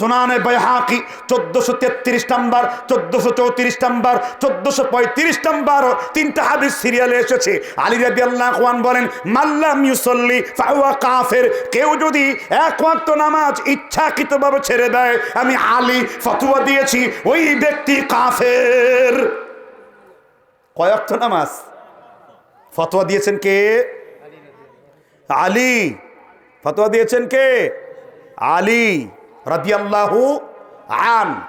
সোনানে বাইহাকি চোদ্দশো তেত্রিশ নাম্বার, চোদ্দশো চৌত্রিশ নাম্বার, চোদ্দশো পঁয়ত্রিশ নাম্বার তিনটা হাদিস সিরিয়ালে এসেছে। আলী রাবি আল্লাহ বলেন মাল্লাম ইউসল্লি ফাওয়া কাফের কেউ যদি এক ওয়াক্ত নামাজ ইচ্ছাকৃতভাবে ছেড়ে দেয়, আমি আলী ফতুয়া দিয়েছি, ওই ব্যক্তি কাফের। কয়েকটা নামাজ? ফতোয়া দিয়েছেন কে? আলী। ফতোয়া দিয়েছেন কে? আলী। রাদিয়াল্লাহু আন।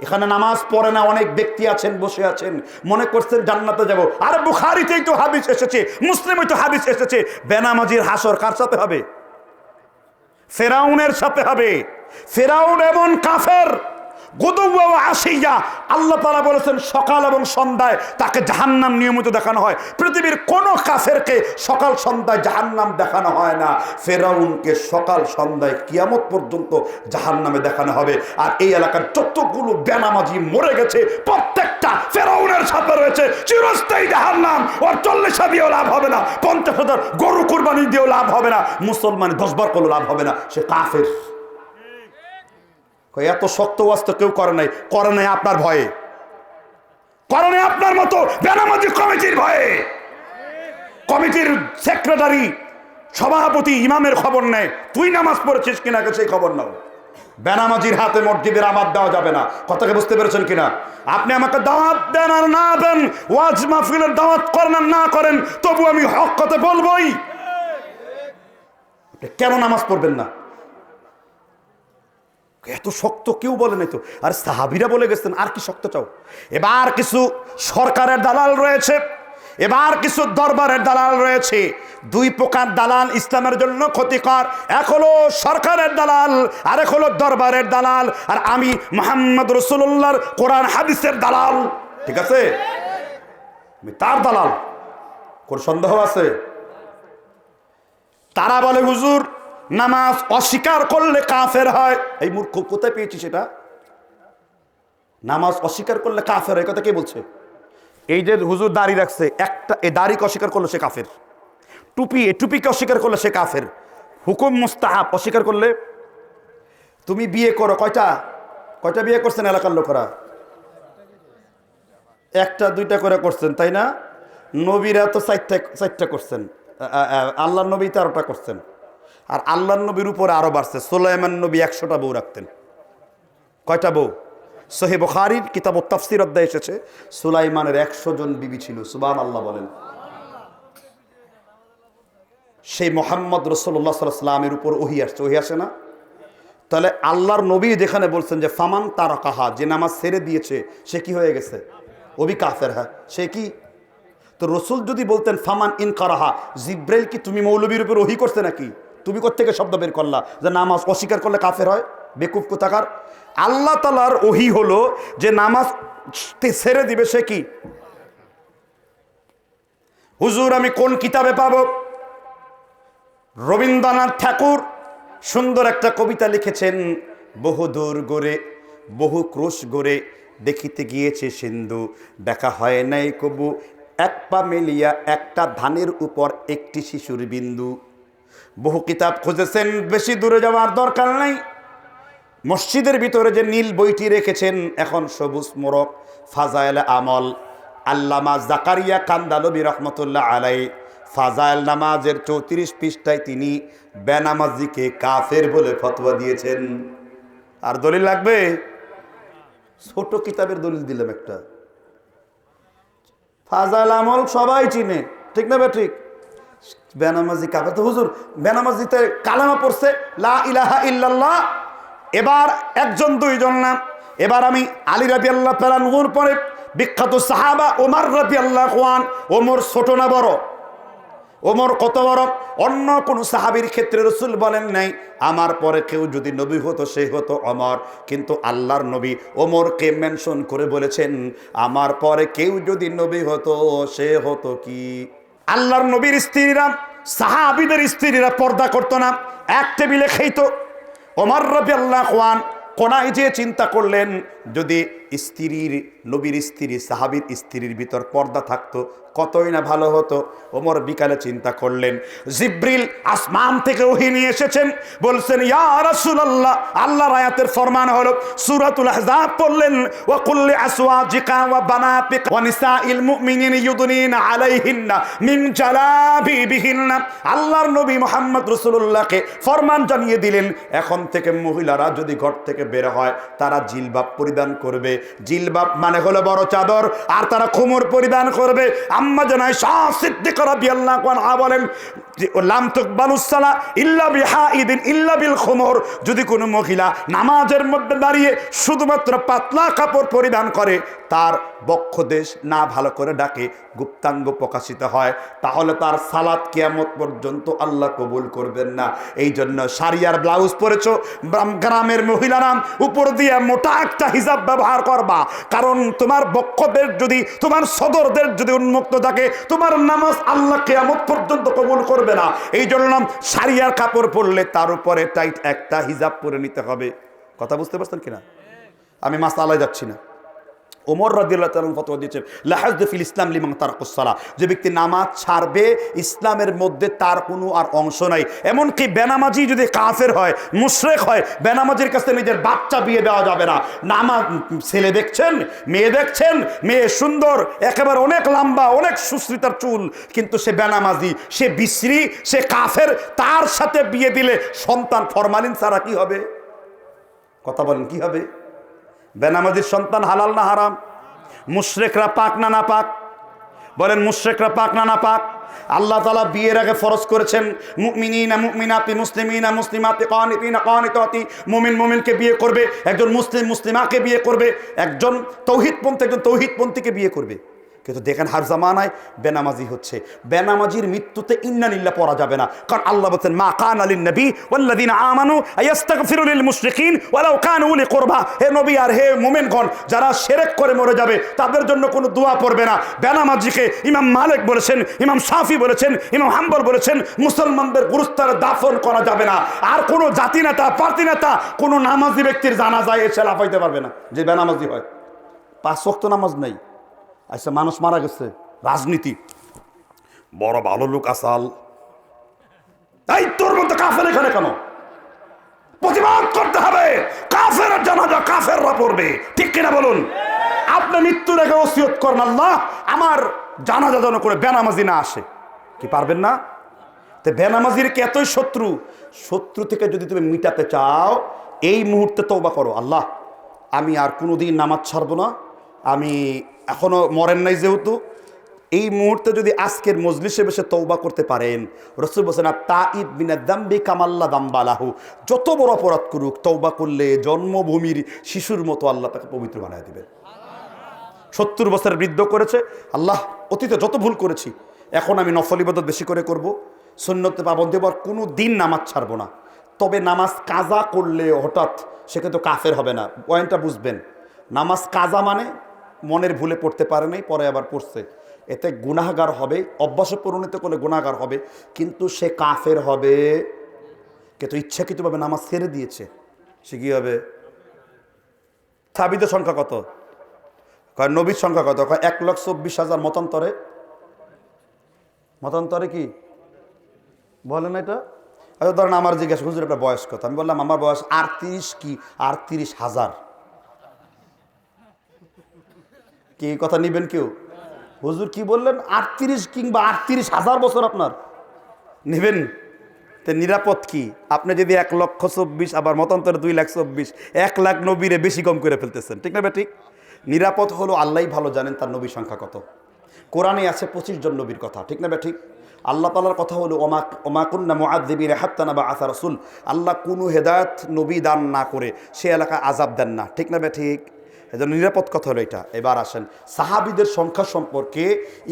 এখানে নামাজ পড়ে না, অনেক ব্যক্তি আছেন, বসে আছেন। মনে করছেন জান্নাতে যাব। আর বুখারিতেই তো হাবিস এসেছে মুসলিমই তো হাবিস এসেছে। বেনামাজির হাসর কার সাথে হবে? ফেরাউনের সাথে হবে। ফেরাউন এমন কাফের আল্লাহ বলেছেন সকাল এবং সন্ধ্যায় তাকে জাহান্নাম নিয়মিত দেখানো হয়। পৃথিবীর কোন কাফেরকে সকাল সন্ধ্যায় জাহান্নাম দেখানো হয় না। ফেরাউনকে সকাল সন্ধ্যায় কিয়ামত পর্যন্ত জাহান্নামে দেখানো হবে। আর এই এলাকার যতগুলো বেনামাজি মরে গেছে, প্রত্যেকটা ফেরাউনের সাথে রয়েছে। চিরস্থায়ী জাহান্নাম। ওর চল্লিশা দিয়েও লাভ হবে না। পঞ্চাশ হাজার গরু কুরবানি দিয়েও লাভ হবে না। মুসলমান দশবার করলেও লাভ হবে না। সে কাফের। এত শক্ত ওয়াস্ত কেউ করে নাই করে নাই আপনার ভয়ে। করে নাই আপনার মতো বেনামাজি কমিটির ভয়ে। কমিটির সেক্রেটারি, সভাপতি ইমামের খবর নেয়। তুই নামাজ পড়েছিস কিনা সেই খবর নাও। বেনামাজির হাতে মসজিদের আবাদ দেওয়া যাবে না। কথাকে বুঝতে পেরেছেন কিনা? আপনি আমাকে দাওয়াত দেন আর না দেন, ওয়াজ মাহফিলের দাওয়াত করেন আর না করেন, তবু আমি হক কথা বলবই। কেন নামাজ পড়বেন না? এত শক্ত কেউ বলে নাই তো? আর সাহাবিরা বলে গেছেন, আর কি শক্ত চাও? এবার কিছু সরকারের দালাল রয়েছে, এবার কিছু দরবারের দালাল রয়েছে। দুই প্রকার দালাল ইসলামের জন্য ক্ষতিকর, এক হলো সরকারের দালাল আর এক হলো দরবারের দালাল। আর আমি মোহাম্মদ রসুল্লাহর কোরআন, হাদিসের দালাল। ঠিক আছে? তার দালাল। কোন সন্দেহ আছে? তারা বলে, হুজুর নামাজ অস্বীকার করলে কাফের হয়। এই মূর্খ, কোথায় পেয়েছি সেটা? নামাজ অস্বীকার করলে কাফের হয় কথা কে বলছে? এই যে হুজুর দাড়ি রাখছে, একটা, এই দাড়িকে অস্বীকার করলে সে কাফের। টুপি, এই টুপিকে অস্বীকার করলে সে কাফের। হুকুম মুস্তাহাব, অস্বীকার করলে? তুমি বিয়ে করো, কয়টা? কয়টা বিয়ে করছেন এলাকার লোকেরা? একটা, দুইটা করে করছেন, তাই না? নবীরা তো চারটা চারটা করছেন। আল্লাহ নবী তেরোটা করছেন। আর আল্লাহ নবীর উপরে আরও বাড়ছে। সোলাইমান নবী একশোটা বউ রাখতেন। কয়টা বউ? সোহে বখারির কিতাব তাফসির অধ্যায় এসেছে, সুলাইমানের একশো জন বিবি ছিল। সুবান আল্লাহ বলেন। সেই মোহাম্মদ রসল্লা সাল্লামের উপর ওহি আসছে। ওহি আসে না? তাহলে আল্লাহর নবী যেখানে বলছেন যে, ফামান তারা কাহা যে নামাজ ছেড়ে দিয়েছে, সে কি হয়ে গেছে? ওবি কাফের হ্যাঁ। সে কি? তো রসুল যদি বলতেন, ফামান ইন কারাহা জিব্রাইল কি তুমি মৌলবীর উপর ওহি করছে নাকি? তুমি কোথেকে শব্দ বের করলা? যে নামাজ অস্বীকার করলে কাফের হয়? বেকুফ কোথাকার? আল্লাহ তালার ওহি হলো যে নামাজ ছেড়ে দিবে সে কি? হুজুর, আমি কোন কিতাবে পাব? রবীন্দ্রনাথ ঠাকুর সুন্দর একটা কবিতা লিখেছেন, বহু দূর গড়ে, বহু ক্রোশ গড়ে, দেখিতে গিয়েছে সিন্ধু, দেখা হয় নাই কবু, এক পা মেলিয়া একটা ধানের উপর একটি শিশুর বিন্দু। বহু কিতাব খুঁজেছেন, বেশি দূরে যাওয়ার দরকার নাই। মসজিদের ভিতরে যে নীল বইটি রেখেছেন, এখন সবুজ মোরক ফাজাইল আমল, আল্লামা জাকারিয়া কান্দালবি রহমতুল্লাহ আলাই ফাজাইল নামাজের চৌত্রিশ পৃষ্ঠায় তিনি বেনামাজিকে কাফের বলে ফতোয়া দিয়েছেন। আর দলিল লাগবে? ছোট কিতাবের দলিল দিলাম একটা। ফাজাইল আমল সবাই চিনে, ঠিক না বে ঠিক? বেনামাজি কাফের তো হুজুর, বেনামাজিতে কালামা পড়ছে, লা ইলাহা ইল্লাল্লাহ, এবার একজন, দুইজন না। এবার আমি আলী রাবি আল্লাহ তালানুর পরে বিখ্যাত সাহাবা ওমার রাবি আল্লাহ কোয়ান ওমর ছোট না বড়? ওমর কত বড়? অন্য কোন সাহাবির ক্ষেত্রে রসুল বলেন নাই, আমার পরে কেউ যদি নবী হতো, সে হতো অমর কিন্তু আল্লাহর নবী ওমরকে মেনশন করে বলেছেন, আমার পরে কেউ যদি নবী হতো, সে হতো কি? আল্লাহর নবীর স্ত্রীরা, সাহাবিদের স্ত্রীরা পর্দা করতো না, এক টেবিলে খেইতো। ওমর রবি আল্লাহ খোয়ান কোনায় যে চিন্তা করলেন, যদি স্ত্রীর, নবীর স্ত্রী, সাহাবির স্ত্রীর ভিতর পর্দা থাকতো কতই না ভালো হতো, ওমর বিকালে চিন্তা করলেন। জিব্রিল আসমান থেকে ওহি নিয়ে এসেছেন, বলছেন, ইয়া রাসূলুল্লাহ, আল্লাহর আয়াতের ফরমান হলো, সূরাতুল আহজাব পড়লেন ওয়া কুল্লি আসওয়াজিকা ওয়া বানাতিকা ওয়া নিসাইল মুমিনিন ইউদনিনা আলাইহিন্না মিন জালাবিবিহিন্না। আল্লাহর নবী মুহাম্মদ রাসূলুল্লাহকে ফরমান জানিয়ে দিলেন, এখন থেকে মহিলারা যদি ঘর থেকে বের হয়, তারা জিলবাব পরিধান করবে। জিলবাব মানে হলো বড় চাদর, আর তারা খুমর পরিধান করবে। আম্মা জানায়, শাহ সিদ্দিক আনহা বলেন যদি কোনো মহিলা নামাজের মধ্যে দাঁড়িয়ে শুধুমাত্র পাতলা কাপড় পরিধান করে তার বক্ষ দেশ না ভালো করে ডাকে, গুপ্তাঙ্গ প্রকাশিত হয়। তাহলে তার সালাদ কেয়ামত পর্যন্ত আল্লাহ কবুল করবেন না। এই জন্য সারিয়ার ব্লাউজ পরেছো, গ্রাম- গ্রামের মহিলারা উপর দিয়ে মোটা একটা হিসাব ব্যবহার করবা। কারণ তোমার বক্ষদের যদি, তোমার সদরদের যদি উন্মুক্ত থাকে, তোমার নামাজ আল্লাহ কেয়ামত পর্যন্ত কবুল করবে না। এই জন্য সারিয়ার কাপড় পরলে তার উপরে টাইট একটা হিজাব পরে নিতে হবে। কথা বুঝতে পারছেন কিনা? আমি মাস আলায় যাচ্ছি না। ওমর রাদিল্লাহ তালন ফতোয়া দিয়েছেন লাহাজ ফিল ইসলাম লিমাং তারকুসালা যে ব্যক্তি নামাজ ছাড়বে, ইসলামের মধ্যে তার কোনো আর অংশ নাই। এমনকি বেনামাজি যদি কাফের হয়, মুশরেক হয়, বেনামাজির কাছে নিজের বাচ্চা বিয়ে দেওয়া যাবে না। নামাজ, ছেলে দেখছেন, মেয়ে দেখছেন, মেয়ে সুন্দর, একেবারে অনেক লম্বা, অনেক সুশ্রিতার চুল, কিন্তু সে বেনামাজি, সে বিশ্রী, সে কাফের, তার সাথে বিয়ে দিলে সন্তান ফরমালিন ছাড়া কি হবে? কথা বলেন, কি হবে? বেনামাজির সন্তান হালাল না হারাম? মুশ্রেকরা পাক না না পাক? বলেন মুশ্রেকরা পাক না না পাক? আল্লাহ তালা বিয়ের আগে ফরজ করেছেন মুকমিনা মুকমিনাতি মুসলিমিনা মুসলিমাতি কানিতিনা কানিতাতি মুমিন মুমিনকে বিয়ে করবে, একজন মুসলিম মুসলিমাকে বিয়ে করবে, একজন তৌহিদপন্থী, একজন তৌহিদপন্থীকে বিয়ে করবে। কিন্তু দেখেন হার জামানায় বেনামাজি হচ্ছে। বেনামাজির মৃত্যুতে ইন্নানিল্লা পড়া যাবে না। কারণ আল্লাহ বলছেন, মা কান আলিন নবী ওয়াল্লাদিন আমানু আয়াস্তাগফিরুল মুশরিকিন ওয়ালাউ কানু উলি কুরবা হে নবী আর হে মুমিনগণ, যারা শিরক করে মরে যাবে, তাদের জন্য কোনো দোয়া পড়বে না। বেনামাজিকে ইমাম মালিক বলেছেন, ইমাম সাফি বলেছেন, ইমাম হাম্বল বলেছেন, মুসলমানদের গুরুস্থানে দাফন করা যাবে না। আর কোনো জাতি নেতা, পার্টি নেতা, কোনো নামাজি ব্যক্তির জানা জানাজায় এসে লাফাইতে পারবে না, যে বেনামাজি হয়। পাঁচ ওয়াক্ত নামাজ নাই। আচ্ছা মানুষ মারা গেছে। রাজনীতি। বড় ভালো লোক আসাল তাই তোর মধ্যে কাফের এখানে কেন? প্রতিবাদ করতে হবে। কাফের জানাজা কাফেররা পড়বে। ঠিক কিনা বলুন? আপনি মৃত্যুর আগে ওসিয়ত করেন আল্লাহ, আমার জানাজা যেন করে বেনামাজি না আসে। কি পারবেন না? তো বেনামাজির কি এতই শত্রু? শত্রু থেকে যদি তুমি মিটাতে চাও, এই মুহূর্তে তৌবা করো। আল্লাহ, আমি আর কোনোদিন নামাজ ছাড়বো না। আমি এখনও মরেন নাই যেহেতু, এই মুহূর্তে যদি আজকের মজলিসে বসে তৌবা করতে পারেন, রসুল বসেন তা ইদ বিনা দাম্বি কামাল্লা দাম্বালাহু যত বড় অপরাধ করুক তৌবা করলে জন্মভূমির শিশুর মতো আল্লাহ তাকে পবিত্র বানায় দিবেন। সত্তর বছর বৃদ্ধ করেছে, আল্লাহ অতীতে যত ভুল করেছি, এখন আমি নফল ইবাদত বেশি করে করব সন্ন্যতে পাবন্দি হবার কোনো দিন নামাজ ছাড়বো না। তবে নামাজ কাজা করলে হঠাৎ সে কিন্তু কাফের হবে না। পয়েন্টটা বুঝবেন, নামাজ কাজা মানে মনের ভুলে পড়তে পারে নাই, পরে আবার পড়ছে। এতে গুনাহগার হবে, অভ্যাসে পরিণত করলে গুনাহগার হবে, কিন্তু সে কাফের হবে। কিন্তু ইচ্ছাকৃতভাবে নামাজ ছেড়ে দিয়েছে, সে কী হবে? সাবিদের সংখ্যা কত? কয় নবীর সংখ্যা কত? কয় এক লক্ষ চব্বিশ হাজার মতান্তরে। মতান্তরে কি? বলেন এটা? আচ্ছা ধরেন আমার জিজ্ঞাসা, হুজুর একটা বয়স কত? আমি বললাম, আমার বয়স আটত্রিশ কি? আটত্রিশ হাজার। কি কথা নিবেন কেউ? হুজুর কি বললেন? আটত্রিশ কিংবা আটত্রিশ হাজার বছর আপনার। নেবেন? তো নিরাপদ কি? আপনি যদি এক লক্ষ চব্বিশ, আবার মতান্তরে দুই লাখ চব্বিশ, এক লাখ নবীরে বেশি কম করে ফেলতেছেন। ঠিক না ঠিক নিরাপদ হলো আল্লাহ ভালো জানেন তার নবীর সংখ্যা কত। কোরআনে আছে পঁচিশ জন নবীর কথা। ঠিক না ঠিক আল্লাহ তালার কথা হলো, ওমা ওমাকুন্না মোয়াদ্দিবির হাত্তানা বা আসা রসুল। আল্লাহ কোনো হেদায়ত নবী দান না করে সে এলাকায় আজাব দেন না। ঠিক না ঠিক এজন্য নিরাপদ কথা হলো এটা। এবার আসেন, সাহাবিদের সংখ্যা সম্পর্কে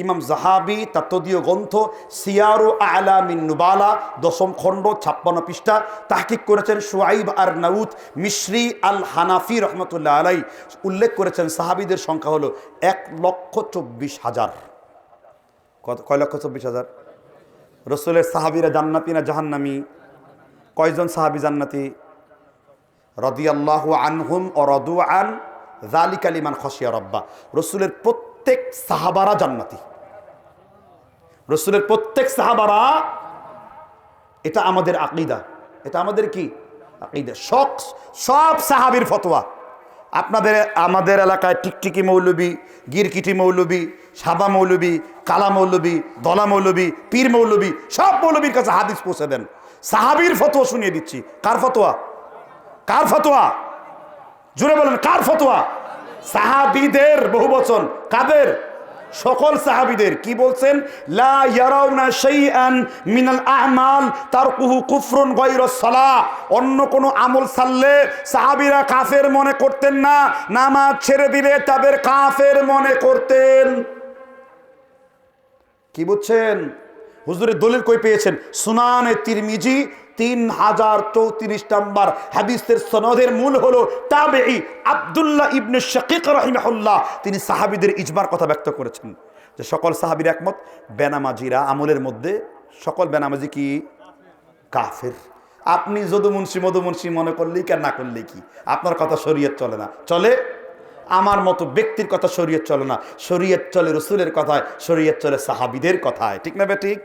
ইমাম জাহাবি তার তদীয় গ্রন্থ, সিয়ারু আলা মিন নুবালা, দশম খণ্ড, ছাপ্পান্ন পৃষ্ঠা, তাহকিক করেছেন সুয়াইব আর নাউদ মিশ্রি আল হানাফি রহমতুল্লাহ আলাই উল্লেখ করেছেন সাহাবিদের সংখ্যা হলো এক লক্ষ চব্বিশ হাজার। কত কয় লক্ষ চব্বিশ হাজার? রসুলের সাহাবিরা জান্নাতি না জাহান্নামি? কয়জন সাহাবি জান্নাতি? রদিয়াল্লাহু আনহুম ও রদু আন জালিক আলিমান খসিয়া রব্বা রসুলের প্রত্যেক সাহাবারা জান্নাতি। রসুলের প্রত্যেক সাহাবারা, এটা আমাদের আকিদা। এটা আমাদের কি? আকিদা। সব সব সাহাবির ফতোয়া। আপনাদের, আমাদের এলাকায় টিকটিকি মৌলবী, গিরকিটি মৌলবী, সাদা মৌলবী, কালা মৌলবী দলা মৌলবী, পীর মৌলবী, সব মৌলবীর কাছে হাদিস পৌঁছে দেন। সাহাবির ফতোয়া শুনিয়ে দিচ্ছি। কার ফতোয়া? কার ফতোয়া? জুড়ে বলেন, কার ফতোয়া? সাহাবিদের, বহু বচন। কাদের? সকল সাহাবিদের। কি বলছেন? লা ইয়ারাউনা শাইআন মিনাল আ'মাল তারকুহু কুফরুন গায়রা সালাহ অন্য কোনো আমল সাললে সাহাবীরা কাফের মনে করতেন না। নামাজ ছেড়ে দিলে তাদের কাফের মনে করতেন। কি বুঝছেন? হুজুরের দলিল কই পেয়েছেন? সুনানে তিরমিজি তিন হাজার চৌত্রিশ নম্বর হাদিসের সনদের মূল হলো তাবেই আবদুল্লাহ ইবনে শাকিক রহিমাহুল্লাহ। তিনি সাহাবিদের ইজমার কথা ব্যক্ত করেছেন যে সকল সাহাবির একমত, বেনামাজিরা আমলের মধ্যে সকল বেনামাজি কি? কাফের। আপনি যদু মুন্সি, মধু মুন্সি মনে করলেই কেন না করলেই কি? আপনার কথা শরীয়ত চলে না। চলে? আমার মতো ব্যক্তির কথা শরীয়ত চলে না। শরীয়ত চলে রসুলের কথায়, শরীয়ত চলে সাহাবিদের কথায়। ঠিক না বে ঠিক?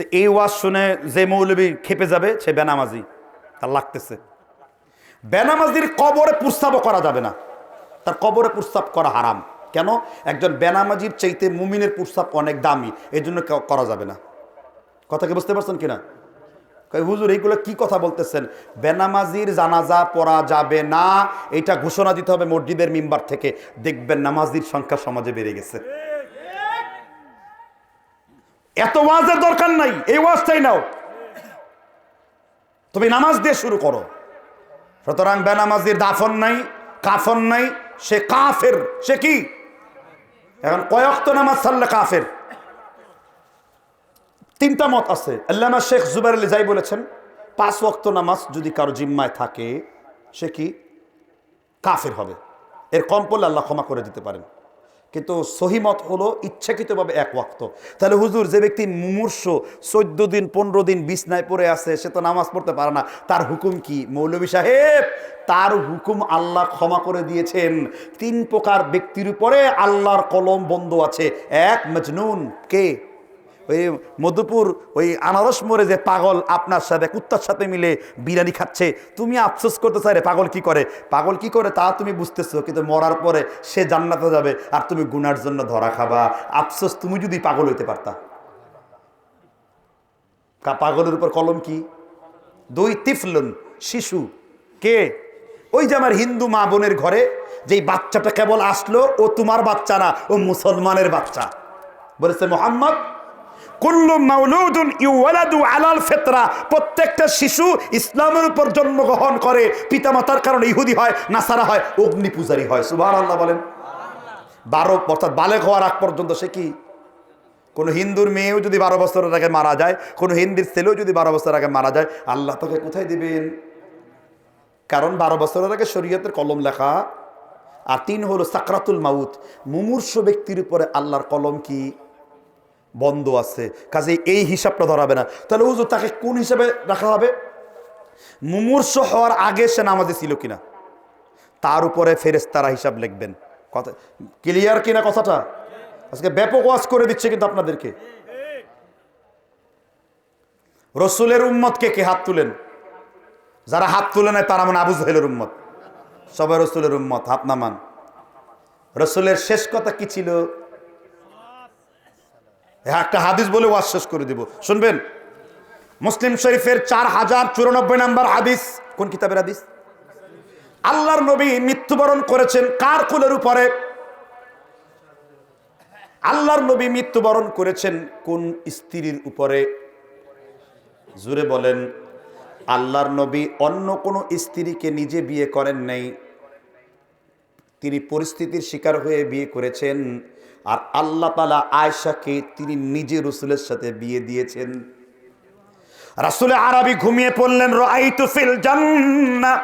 তো এই ওয়াজ শুনে যে মৌলবী খেপে যাবে, সে বেনামাজি। তার লাগতেছে। বেনামাজির কবরে প্রস্তাবও করা যাবে না। তার কবরে প্রস্তাব করা হারাম। কেন? একজন বেনামাজির চাইতে মুমিনের প্রস্তাব অনেক দামি। এই জন্য করা যাবে না। কথা কি বুঝতে পারছেন কিনা? হুজুর, এইগুলো কি কথা বলতেছেন? বেনামাজির জানাজা পড়া যাবে না। এটা ঘোষণা দিতে হবে মসজিদের মিম্বার থেকে। দেখবেন নামাজির সংখ্যা সমাজে বেড়ে গেছে। এত ওয়াজের দরকার নাই, এই ওয়াজটাই নাও। তুমি নামাজ দিয়ে শুরু করো। সুতরাং বেনামাজির দাফন নাই, কাফন নাই, সে কাফের, সে কি? এখন কয়ক্ত নামাজ সাল্লে কাফের? তিনটা মত আছে। আল্লামা শেখ জুবের আলী যাই বলেছেন, পাঁচ ওয়াক্ত নামাজ যদি কারও জিম্মায় থাকে, সে কি? কাফের হবে। এর কম পড়লে আল্লাহ ক্ষমা করে দিতে পারেন। কিন্তু সহিমত হলো ইচ্ছাকৃতভাবে এক ওয়াক্ত। তাহলে হুজুর, যে ব্যক্তি মুমূর্ষ, চোদ্দ দিন, পনেরো দিন বিছনায় পড়ে আছে, সে তো নামাজ পড়তে পারে না। তার হুকুম কি? মৌলবী সাহেব, তার হুকুম আল্লাহ ক্ষমা করে দিয়েছেন। তিন প্রকার ব্যক্তির উপরে আল্লাহর কলম বন্ধ আছে। এক, মজনুন, কে? ওই মধুপুর, ওই আনারস মোড়ে যে পাগল আপনার সাথে, কুত্তার সাথে মিলে বিরিয়ানি খাচ্ছে, তুমি আফসোস করতে চাই রে পাগল কি করে? পাগল কি করে তা তুমি বুঝতেছো, কিন্তু মরার পরে সে জান্নাতে যাবে আর তুমি গুনার জন্য ধরা খাবা। আফসোস, তুমি যদি পাগল হইতে পারতা। পাগলের উপর কলম কি? দুই, তিফলুন, শিশু। কে? ওই যে আমার হিন্দু মা বোনের ঘরে, যেই বাচ্চাটা কেবল আসলো, ও তোমার বাচ্চা না, ও মুসলমানের বাচ্চা। বলেছে, মোহাম্মদ কুল্লু মাউলুদুন ইউওয়ালাদু আলাল ফিতরা। প্রত্যেকটা শিশু ইসলামের উপর জন্মগ্রহণ করে। পিতামাতার কারণে ইহুদি হয়, নাসারা হয় অগ্নি পূজারী হয়। সুবহানাল্লাহ বলেন। বারো অর্থাৎ বালেক হওয়ার আগ পর্যন্ত সে কি? কোনো হিন্দুর মেয়েও যদি বারো বছরের আগে মারা যায়, কোনো হিন্দির ছেলেও যদি বারো বছর আগে মারা যায়, আল্লাহ তোকে কোথায় দিবেন? কারণ বারো বছরের আগে শরীয়তের কলম লেখা। আর তিন হলো সাকরাতুল মাউত। মুমূর্ষ ব্যক্তির উপরে আল্লাহর কলম কি? বন্ধ আছে। কাজে এই হিসাবটা ধরাবে না। তাহলে হুজুর তাকে কোন হিসাবে রাখা হবে? মুমূর্ষ হওয়ার আগে সে নামাজে ছিল কিনা? তার উপরে ফেরেস্তারা হিসাব লিখবেন। কথা ক্লিয়ার কিনা কথাটা? আজকে ব্যাপক ওয়াজ করে দিচ্ছে কিন্তু আপনাদেরকে। রসুলের উম্মতকে কে কে হাত তুলেন? যারা হাত তুলে নেয় তারা মানে আবু জাহেলের উম্মত। সবাই রসুলের উম্মত, হাত নামান। রসুলের শেষ কথা কি ছিল? একটা হাদিস বলে ওয়াজ শেষ করে দিব। শুনবেন? মুসলিম শরীফের চার হাজার চুরানব্বই নাম্বার হাদিস। কোন কিতাবের হাদিস? আল্লাহর নবী মৃত্যুবরণ করেছেন কার কুলের উপরে? আল্লাহর নবী মৃত্যুবরণ করেছেন কোন স্ত্রীর উপরে? জুড়ে বলেন, আল্লাহর নবী অন্য কোনো স্ত্রীকে নিজে বিয়ে করেন নাই। তিনি পরিস্থিতির শিকার হয়ে বিয়ে করেছেন। আর আল্লাহ তালা আয়সাকে তিনি নিজে রসুলের সাথে বিয়ে দিয়েছেন। রাসুলে আরবি ঘুমিয়ে পড়লেন রাইতুফিল ফিল জান্নাহ।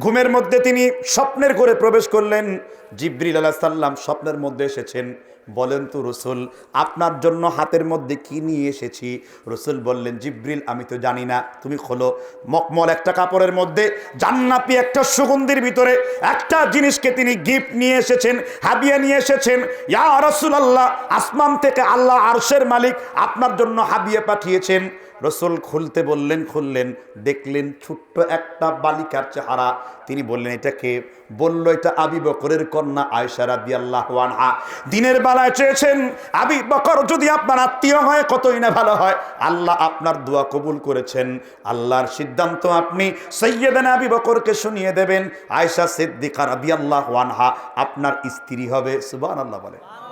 ঘুমের মধ্যে তিনি স্বপ্নের করে প্রবেশ করলেন। জিব্রিল আলাহ সাল্লাম স্বপ্নের মধ্যে এসেছেন। বলেন তো রসুল, আপনার জন্য হাতের মধ্যে কি নিয়ে এসেছি? রসুল বললেন, জিব্রিল, আমি তো জানি না, তুমি খোলো। মকমল একটা কাপড়ের মধ্যে জান্নাপি একটা সুগন্ধির ভিতরে একটা জিনিসকে তিনি গিফট নিয়ে এসেছেন, হাবিয়া নিয়ে এসেছেন। ইয়া রসুল আল্লাহ আসমান থেকে আল্লাহ আরশের মালিক, আপনার জন্য হাবিয়া পাঠিয়েছেন। রসুল খুলতে বললেন, খুললেন, দেখলেন ছোট্ট একটা বালিকার চেহারা। তিনি বললেন এটাকে বলল, এটা আবি বকরের কন্যা আয়সা রাদি আল্লাহ আনহা। দিনের বেলায় চেয়েছেন, আবি বকর যদি আপনার আত্মীয় হয়, কতই না ভালো হয়? আল্লাহ আপনার দোয়া কবুল করেছেন। আল্লাহর সিদ্ধান্ত আপনি সৈয়দান আবি বকরকে শুনিয়ে দেবেন। আয়সা সিদ্দিকা রাদি আল্লাহ আনহা আপনার স্ত্রী হবে সুবান আল্লাহ বলে।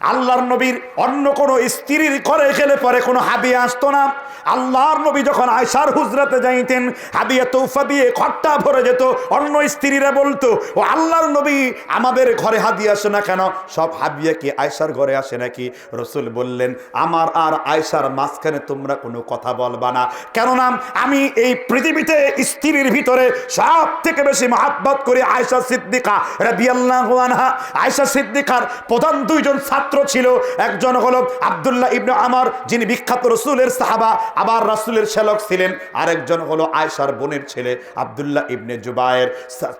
আল্লাহর নবীর অন্য কোনো স্ত্রীর ঘরে গেলে পরে কোনো হাবিয়ে আসতো না। আল্লাহর নবী যখন আয়সার হুজরাতে যাইতেন হাবিয়া তৌফা দিয়ে খট্টা ভরে যেত, অন্য স্ত্রীরা বলতো, ও আল্লাহর নবী, আমাদের ঘরে হাদিয়ে আসে না কেন? সব হাবিয়া কি আয়সার ঘরে আসে নাকি? রসুল বললেন, আমার আর আয়সার মাঝখানে তোমরা কোনো কথা বলবা না। কেননা আমি এই পৃথিবীতে স্ত্রীর ভিতরে সব থেকে বেশি মহাব্বত করি আয়সা সিদ্দিকা রাদিয়াল্লাহু আনহা। আয়সা সিদ্দিকার প্রধান দুইজন ছাত্র ছিল একজন হলো আব্দুল্লাহ ইবনে আমর, যিনি বিখ্যাত রসুলের সাহাবা, আবার রাসূলের শ্যালক ছিলেন। আরেকজন হলো আয়সার বোনের ছেলে আব্দুল্লাহ ইবনে জুবায়ের।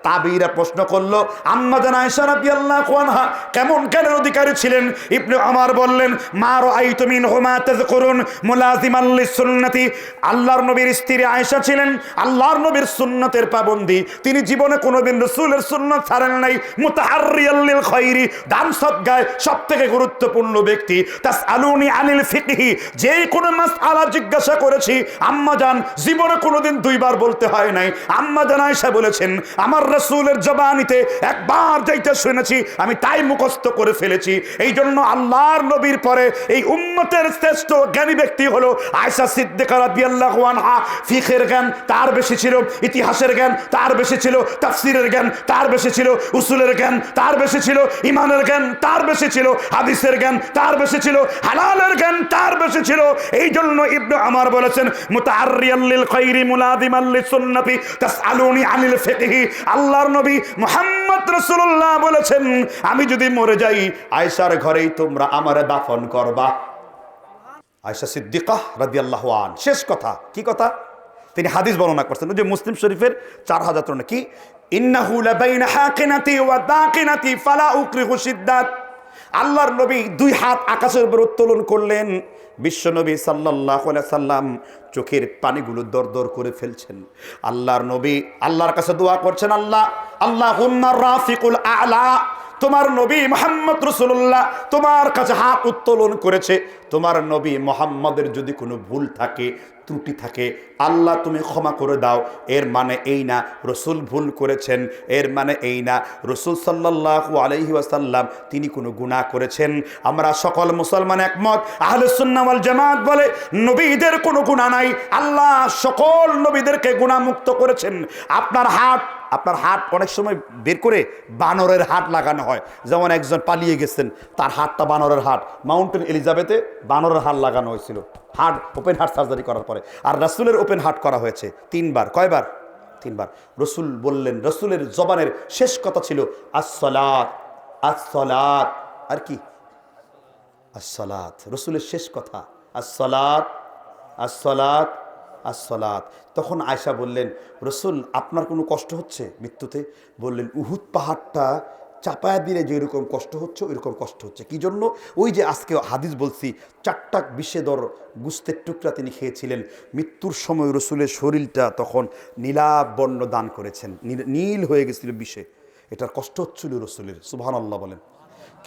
তাবিরা প্রশ্ন করল, আম্মা জান আয়সা রাদিয়াল্লাহু আনহা, কেমন জ্ঞানের অধিকারী ছিলেন? ইবনে আমর বললেন, মা রাআইতু মিনহুমা তাযকুরুন মুলাজিমান লিসুন্নতি। আল্লাহর নবীর স্ত্রী আয়েশা ছিলেন আল্লাহর নবীর সুন্নতের পাবন্দি। তিনি জীবনে কোনোদিন রসুলের সুন্নত ছাড়েন নাই। মুতাহারিয়াল্লিল খৈরি দান সদ্গায় সব থেকে গুরুত্বপূর্ণ ব্যক্তি। তাস আলুনি আনিল ফিকহি, যে কোনো মাস আলা জিজ্ঞাসা করেছি, আম্মা জান, জীবনে কোনোদিন দুইবার বলতে হয় নাই। আম্মা জান আয়েশা বলেছেন, আমার রসুলের জবানিতে একবার যাইতে শুনেছি, আমি তাই মুখস্থ করে ফেলেছি। এই জন্য আল্লাহর নবীর পরে এই উম্মতের শ্রেষ্ঠ জ্ঞানী ব্যক্তি হলো আয়সা সিদ্দিকা রাদিয়াল্লাহু আনহা। ফিখের জ্ঞান তার বেশি ছিল, ইতিহাসের জ্ঞান তার বেশি ছিল, তাফসিরের জ্ঞান তার বেশি ছিল, উসুলের জ্ঞান তার বেশি ছিল ইমানের জ্ঞান তার বেশি ছিল হাদিসের জ্ঞান তার বেশি ছিল, হালালের জ্ঞান তার বেশি ছিল। এই জন্য ইবনু আমার বলেছেন, মুতাআররিয়াল খাইরি মুলাদিমাল লিসুন্নতি তাসআলুনি আনিল ফিকহি। আল্লাহর নবী মুহাম্মদ রাসূলুল্লাহ বলেছেন, আমি যদি মরে যাই, আয়েশার ঘরেই তোমরা আমারে দাফন করবা। আয়সা সিদ্দিকা রাদি আল্লাহ আন শেষ কথা, কি কথা? তিনি হাদিস বর্ণনা করছেন যে মুসলিম শরীফের চার হাজার কি? ইন্নাহু লাবাইনা হাকিনাতি ওয়া দাকিনাতি ফালা উকরিহু সিদ্দাত আল্লাহর নবী দুই হাত আকাশের উপর উত্তোলন করলেন। বিশ্ব নবী সাল্লাহ সাল্লাম চোখের পানিগুলো দর দর করে ফেলছেন। আল্লাহর নবী আল্লাহর কাছে দোয়া করছেন, আল্লাহ আল্লাহ রাফিকুল আলা। তোমার নবী মোহাম্মদ রসুল্লাহ তোমার কাছে হাত উত্তোলন করেছে। তোমার নবী মোহাম্মদের যদি কোনো ভুল থাকে ত্রুটি থাকে, আল্লাহ তুমি ক্ষমা করে দাও। এর মানে এই না, রসুল ভুল করেছেন। এর মানে এই না, রসুল সাল্লাহ আলহি ওয়াসাল্লাম তিনি কোনো গুণা করেছেন। আমরা সকল মুসলমান একমত আহলসুল্নামাল জামাত বলে, নবীদের কোনো গুণা নাই। আল্লাহ সকল নবীদেরকে গুণামুক্ত করেছেন। আপনার হাত আপনার হাট অনেক সময় বের করে বানরের হাট লাগানো হয়। যেমন একজন পালিয়ে গেছেন, তার হাটটা বানরের হাট মাউন্টেন এলিজাবেথে বানরের হাট লাগানো হয়েছিল। হার্ট, ওপেন হার্ট সার্জারি করার পরে। আর রাসুলের ওপেন হার্ট করা হয়েছে তিনবার। কয়বার? তিনবার। রসুল বললেন, রসুলের জবানের শেষ কথা ছিল আসলাত আসলাত আর কি? আসলাত রসুলের শেষ কথা আসলাত আসলাত আসলাত তখন আয়সা বললেন, রসুল, আপনার কোনো কষ্ট হচ্ছে মৃত্যুতে? বললেন, উহুদ পাহাড়টা চাপায়া দিলে যে যেরকম কষ্ট হচ্ছে, ওইরকম কষ্ট হচ্ছে। কি জন্য? ওই যে আজকে হাদিস বলছি, চারটা বিষেদর গুস্তের টুকরা তিনি খেয়েছিলেন। মৃত্যুর সময় রসুলের শরীরটা তখন নীলাভ বর্ণ দান করেছেন। নীল- নীল হয়ে গেছিল বিষে। এটার কষ্ট হচ্ছিল রসুলের সুবহান আল্লাহ বলেন।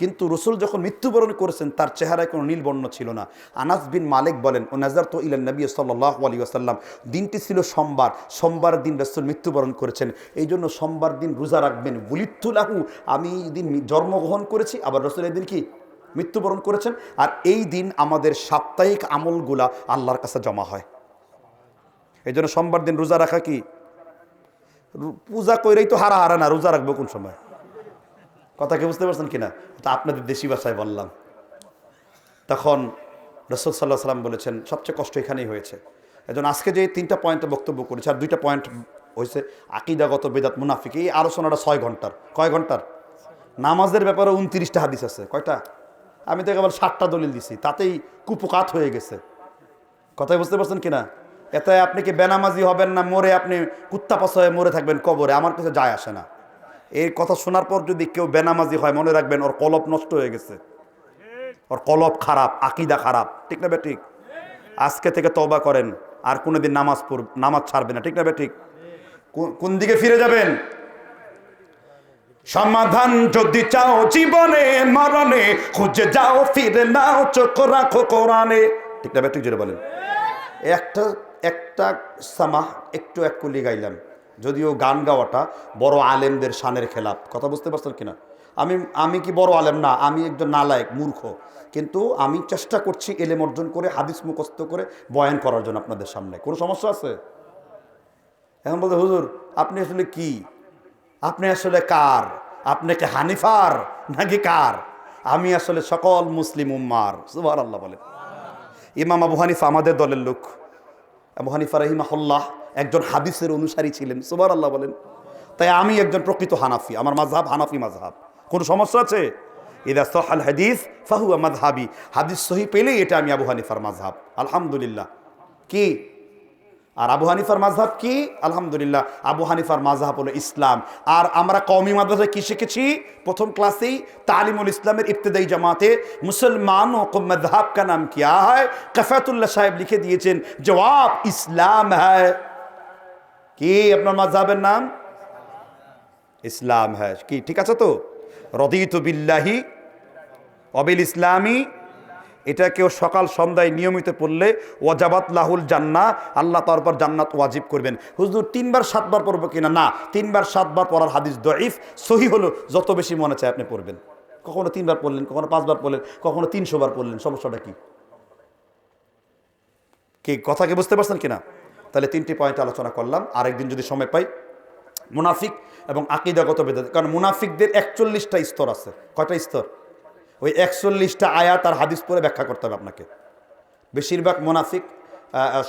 কিন্তু রসুল যখন মৃত্যুবরণ করেছেন, তার চেহারায় কোনো নীলবর্ণ ছিল না। আনাস বিন মালিক বলেন, ও নাজার তো ইলান নবী সাল্লাহ আলী আসাল্লাম দিনটি ছিল সোমবার। সোমবার দিন রসুল মৃত্যুবরণ করেছেন। এই জন্য সোমবার দিন রোজা রাখবেন। বুলিত্তুলাহু আমি এই দিন জন্মগ্রহণ করেছি। আবার রসুল এদিন কি? মৃত্যুবরণ করেছেন। আর এই দিন আমাদের সাপ্তাহিক আমলগুলা আল্লাহর কাছে জমা হয়। এই জন্য সোমবার দিন রোজা রাখা কি? পূজা কইরেই তো হারা হারা না, রোজা রাখব কোন সময়? কথা কি বুঝতে পারছেন কিনা? তা আপনাদের দেশি ভাষায় বললাম। তখন রসদ সাল্লাহ সাল্লাম বলেছেন, সবচেয়ে কষ্ট এখানেই হয়েছে। এজন্য আজকে যে তিনটা পয়েন্টে বক্তব্য করেছে, আর দুইটা পয়েন্ট হয়েছে আকিদাগত বেদাত মুনাফিক, এই আলোচনাটা ছয় ঘণ্টার। কয় ঘণ্টার? নামাজের ব্যাপারে উনত্রিশটা হাদিস আছে। কয়টা? আমি তো কেবল ষাটটা দলিল দিছি, তাতেই কুপকাত হয়ে গেছে। কথাই বুঝতে পারছেন কিনা? এতে আপনি কি বেনামাজি হবেন না মরে আপনি কুত্তা পাশা হয়ে মরে থাকবেন কবরে? আমার কাছে যায় আসে না। এই কথা শোনার পর যদি কেউ বেনামাজি হয়, মনে রাখবেন ওর কলপ নষ্ট হয়ে গেছে। ওর কলপ খারাপ, আকিদা খারাপ, ঠিক না ঠিক? আজকে থেকে তবা করেন, আর কোনোদিন নামাজ পড়, নামাজ ছাড়বে না, ঠিক না ঠিক? কোন- দিকে ফিরে যাবেন? সমাধান যদি চাও জীবনে, মরণে, খুঁজে যাও, ফিরে নাও, চোখ রাখো কোরআনে। ঠিক না ঠিক জোরে বলেন। একটা একটা সামাহ একটু এক কুলি গাইলাম। যদিও গান গাওয়াটা বড় আলেমদের শানের খেলাপ। কথা বুঝতে পারছেন কিনা? আমি আমি কি বড় আলেম? না, আমি একজন নালায়ক, মূর্খ। কিন্তু আমি চেষ্টা করছি এলেম অর্জন করে, হাদিস মুখস্থ করে বয়ান করার জন্য আপনাদের সামনে। কোনো সমস্যা আছে? এখন বলতে, হুজুর, আপনি আসলে কি? আপনি আসলে কার? আপনি কি হানিফার নাকি কার? আমি আসলে সকল মুসলিম উম্মার। সুবাহ আল্লাহ বলেন। ইমাম আবু হানিফা আমাদের দলের লোক। আবু হানিফা রহিমাহুল্লাহ একজন হাদিসের অনুসারী ছিলেন সুবার আল্লাহ বলেন। তাই আমি একজন প্রকৃত হানাফি, আমার মাঝহাব হানাফি মাঝহাব কোনো সমস্যা আছে? ইদা সহাল হাদিস ফাহুয়া মাঝহাবি হাদিস সহি পেলেই এটা আমি আবু হানিফার মাঝহাব আলহামদুলিল্লাহ। কি? আর আবু হানিফার মাঝহাব কি? আলহামদুলিল্লাহ, আবু হানিফার মাঝহাব হলো ইসলাম। আর আমরা কওমি মাদ্রাসায় কি শিখেছি? প্রথম ক্লাসেই তালিমুল ইসলামের ইবতদাই জামাতে মুসলমান মজহাব কা নাম কিয়া হয়? কফাতুল্লাহ সাহেব লিখে দিয়েছেন, জবাব ইসলাম হ্যায়। কি আপনার মাঝহাবের নাম? ইসলাম হ্যাঁ কি, ঠিক আছে তো? রদিত বিল্লাহি অবিল ইসলামী এটা কেউ সকাল সন্ধ্যায় নিয়মিত পড়লে ওয়াজাবাত লাহুল জান্না, আল্লাহ তারপর জান্নাত ওয়াজিব করবেন। হুজুর, তিনবার সাতবার পড়ব কিনা? না, তিনবার সাতবার পড়ার হাদিস দইফ সহি হলো, যত বেশি মনে চায় আপনি পড়বেন। কখনো তিনবার পড়লেন, কখনো পাঁচবার পড়লেন, কখনো তিনশো বার পড়লেন, সমস্যাটা কি? কি কথা কি বুঝতে পারছেন কিনা? তাহলে তিনটি পয়েন্ট আলোচনা করলাম। আরেকদিন যদি সময় পাই, মুনাফিক এবং আকিদাগত বেদাত কারণ মুনাফিকদের একচল্লিশটা স্তর আছে। কয়টা স্তর? ওই একচল্লিশটা আয়াত আর হাদিস পরে ব্যাখ্যা করতে হবে আপনাকে। বেশিরভাগ মুনাফিক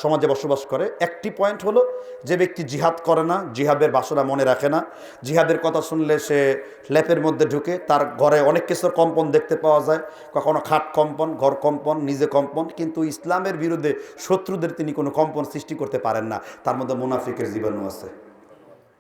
সমাজে বসবাস করে। একটি পয়েন্ট হলো, যে ব্যক্তি জিহাদ করে না, জিহাদের বাসনা মনে রাখে না। জিহাদের কথা শুনলে সে ল্যাপের মধ্যে ঢুকে, তার ঘরে অনেক কিছুর কম্পন দেখতে পাওয়া যায়। কখনো খাট কম্পন, ঘর কম্পন, নিজে কম্পন, কিন্তু ইসলামের বিরুদ্ধে শত্রুদের তিনি কোনো কম্পন সৃষ্টি করতে পারেন না। তার মধ্যে মুনাফিকের জীবাণু আছে।